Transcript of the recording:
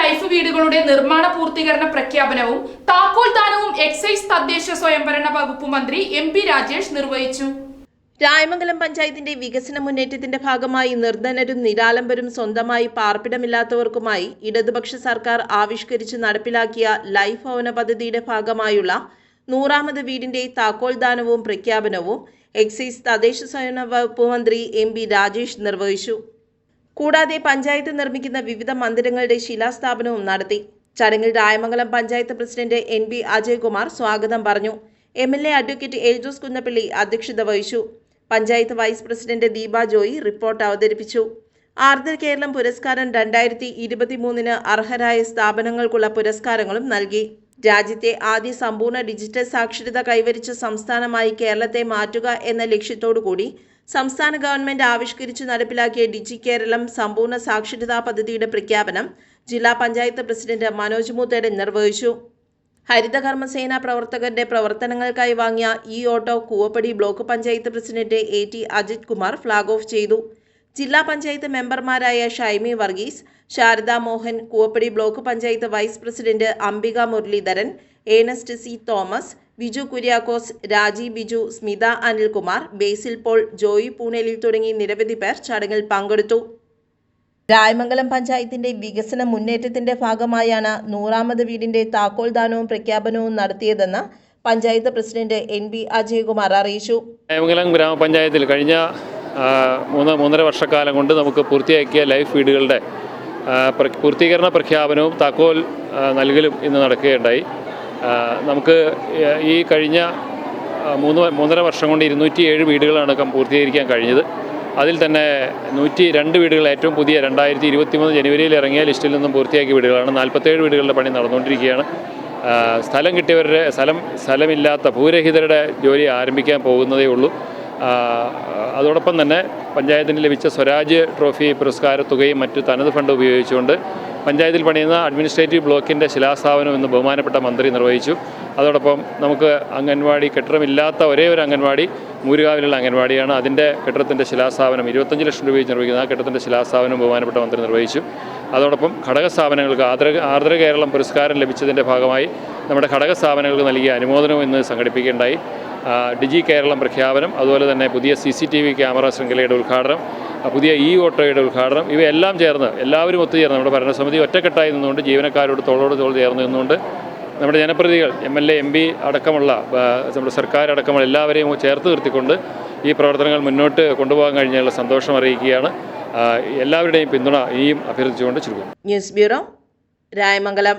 Life വീടുകളുടെ നിർമ്മാണ പൂർത്തീകരണ പ്രഖ്യാപനവും താക്കോൽ ദാനവും എക്സൈസ് തദ്ദേശ സ്വയംഭരണ വകുപ്പ് മന്ത്രി എം പി രാജേഷ് നിർവഹിച്ചു. രായമംഗലം പഞ്ചായത്തിന്റെ വികസന മുന്നേറ്റത്തിന്റെ ഭാഗമായി നിർധനരും നിരാലംബരും സ്വന്തമായി പാർപ്പിടമില്ലാത്തവർക്കുമായി ഇടതുപക്ഷ സർക്കാർ ആവിഷ്കരിച്ച് നടപ്പിലാക്കിയ ലൈഫ് ഭവന പദ്ധതിയുടെ ഭാഗമായുള്ള നൂറാമത് വീടിന്റെ താക്കോൽ ദാനവും പ്രഖ്യാപനവും എക്സൈസ് തദ്ദേശ സ്വയംഭരണ വകുപ്പ് മന്ത്രി എം പി രാജേഷ് നിർവഹിച്ചു. കൂടാതെ പഞ്ചായത്ത് നിർമ്മിക്കുന്ന വിവിധ മന്ദിരങ്ങളുടെ ശിലാസ്ഥാപനവും നടത്തി. ചടങ്ങിൽ Rayamangalam panchayat president N B Ajaykumar സ്വാഗതം പറഞ്ഞു. M L A advocate Eldhose Kunnappilly അധ്യക്ഷത വഹിച്ചു. Panchayat vice president Deepa Joy report അവതരിപ്പിച്ചു. ആർദ്ര കേരളം പുരസ്കാരം രണ്ടായിരത്തി ഇരുപത്തിമൂന്നിന് അർഹരായ സ്ഥാപനങ്ങൾക്കുള്ള പുരസ്കാരങ്ങളും നൽകി. രാജ്യത്തെ ആദ്യ സമ്പൂർണ ഡിജിറ്റൽ സാക്ഷരത കൈവരിച്ച സംസ്ഥാനമായി കേരളത്തെ മാറ്റുക എന്ന ലക്ഷ്യത്തോടുകൂടി സംസ്ഥാന ഗവൺമെന്റ് ആവിഷ്കരിച്ച് നടപ്പിലാക്കിയ ഡിജി കേരളം സമ്പൂർണ സാക്ഷരതാ പദ്ധതിയുടെ പ്രഖ്യാപനം ജില്ലാ പഞ്ചായത്ത് പ്രസിഡന്റ് മനോജ് മൂത്തേടൻ നിർവഹിച്ചു. ഹരിതകർമ്മസേന പ്രവർത്തകരുടെ പ്രവർത്തനങ്ങൾക്കായി വാങ്ങിയ E auto Koovappady block panchayat president A T Ajith Kumar flag off ചെയ്തു. ജില്ലാ പഞ്ചായത്ത് മെമ്പർമാരായ Shymi Varghese Sarada Mohan Koovappady block panchayat vice president Ambika Muraleedharan Ernest C Thomas Biju Kuriakose Raji Biju Smitha Anilkumar Basil Paul Joy Poonelil തുടങ്ങി നിരവധി പേർ ചടങ്ങിൽ പങ്കെടുത്തു. രായമംഗലം പഞ്ചായത്തിന്റെ വികസന മുന്നേറ്റത്തിന്റെ ഭാഗമായാണ് നൂറാമത് വീടിന്റെ താക്കോൽ ദാനവും പ്രഖ്യാപനവും നടത്തിയതെന്ന് panchayat president N B Ajayakumar അറിയിച്ചു. രായമംഗലം ഗ്രാമപഞ്ചായത്തിൽ കഴിഞ്ഞ മൂന്ന് മൂന്നര വർഷക്കാലം കൊണ്ട് നമുക്ക് പൂർത്തിയാക്കിയ ലൈഫ് വീടുകളുടെ പൂർത്തീകരണ പ്രഖ്യാപനവും താക്കോൽ നൽകലും ഇന്ന് നടക്കുകയുണ്ടായി. നമുക്ക് ഈ കഴിഞ്ഞ മൂന്ന് മൂന്നര വർഷം കൊണ്ട് ഇരുന്നൂറ്റി ഏഴ് വീടുകളാണ് പൂർത്തീകരിക്കാൻ കഴിഞ്ഞത്. അതിൽ തന്നെ നൂറ്റി രണ്ട് വീടുകൾ ഏറ്റവും പുതിയ രണ്ടായിരത്തി ഇരുപത്തി മൂന്ന് ജനുവരിയിൽ ഇറങ്ങിയ ലിസ്റ്റിൽ നിന്നും പൂർത്തിയാക്കിയ വീടുകളാണ്. നാൽപ്പത്തേഴ് വീടുകളുടെ പണി നടന്നുകൊണ്ടിരിക്കുകയാണ്. സ്ഥലം കിട്ടിയവരുടെ സ്ഥലം സ്ഥലമില്ലാത്ത ഭൂരഹിതരുടെ ജോലി ആരംഭിക്കാൻ പോകുന്നതേ ഉള്ളൂ. അതോടൊപ്പം തന്നെ പഞ്ചായത്തിന് ലഭിച്ച സ്വരാജ് ട്രോഫി പുരസ്കാര തുകയും മറ്റ് തനത് ഫണ്ട് ഉപയോഗിച്ചുകൊണ്ട് പഞ്ചായത്തിൽ പണിയുന്ന അഡ്മിനിസ്ട്രേറ്റീവ് ബ്ലോക്കിന്റെ ശിലാസ്ഥാപനം എന്ന് ബഹുമാനപ്പെട്ട മന്ത്രി നിർവഹിച്ചു. അതോടൊപ്പം നമുക്ക് അംഗൻവാടി കെട്ടിടമില്ലാത്ത ഒരേ ഒരു അംഗൻവാടി മൂരുകാവിലുള്ള അംഗൻവാടിയാണ്. അതിന്റെ കെട്ടിടത്തിന്റെ ശിലാസ്ഥാപനം ഇരുപത്തഞ്ച് ലക്ഷം രൂപ നിർവഹിക്കുന്ന ആ കെട്ടിടത്തിന്റെ ശിലാസ്ഥാപനം ബഹുമാനപ്പെട്ട മന്ത്രി നിർവഹിച്ചു. അതോടൊപ്പം ഘടക സ്ഥാപനങ്ങൾക്ക് ആർദ്ര ആർദ്ര കേരളം പുരസ്കാരം ലഭിച്ചതിന്റെ ഭാഗമായി നമ്മുടെ ഘടക സ്ഥാപനങ്ങൾക്ക് നൽകിയ അനുമോദനം ഇന്ന് സംഘടിപ്പിക്കുകയുണ്ടായി. ഡിജി കേരളം പ്രഖ്യാപനം അതുപോലെ തന്നെ പുതിയ C C T V camera ശൃംഖലയുടെ ഉദ്ഘാടനം പുതിയ ഇ ഓട്ടോയുടെ ഉദ്ഘാടനം ഇവയെല്ലാം ചേർന്ന് എല്ലാവരും ഒത്തുചേർന്ന് നമ്മുടെ ഭരണസമിതി ഒറ്റക്കെട്ടായി നിന്നുകൊണ്ട് ജീവനക്കാരോട് തോളോട് തോൾ ചേർന്ന് നിന്നുകൊണ്ട് നമ്മുടെ ജനപ്രതിനിധികൾ M L A M P അടക്കമുള്ള നമ്മുടെ സർക്കാർ അടക്കമുള്ള എല്ലാവരെയും ചേർത്ത് നിർത്തിക്കൊണ്ട് ഈ പ്രവർത്തനങ്ങൾ മുന്നോട്ട് കൊണ്ടുപോകാൻ കഴിഞ്ഞുള്ള സന്തോഷം അറിയിക്കുകയാണ്. എല്ലാവരുടെയും പിന്തുണ ഇനിയും അഭ്യർത്ഥിച്ചുകൊണ്ട് ചുരുക്കും ന്യൂസ് ബ്യൂറോ രായമംഗലം.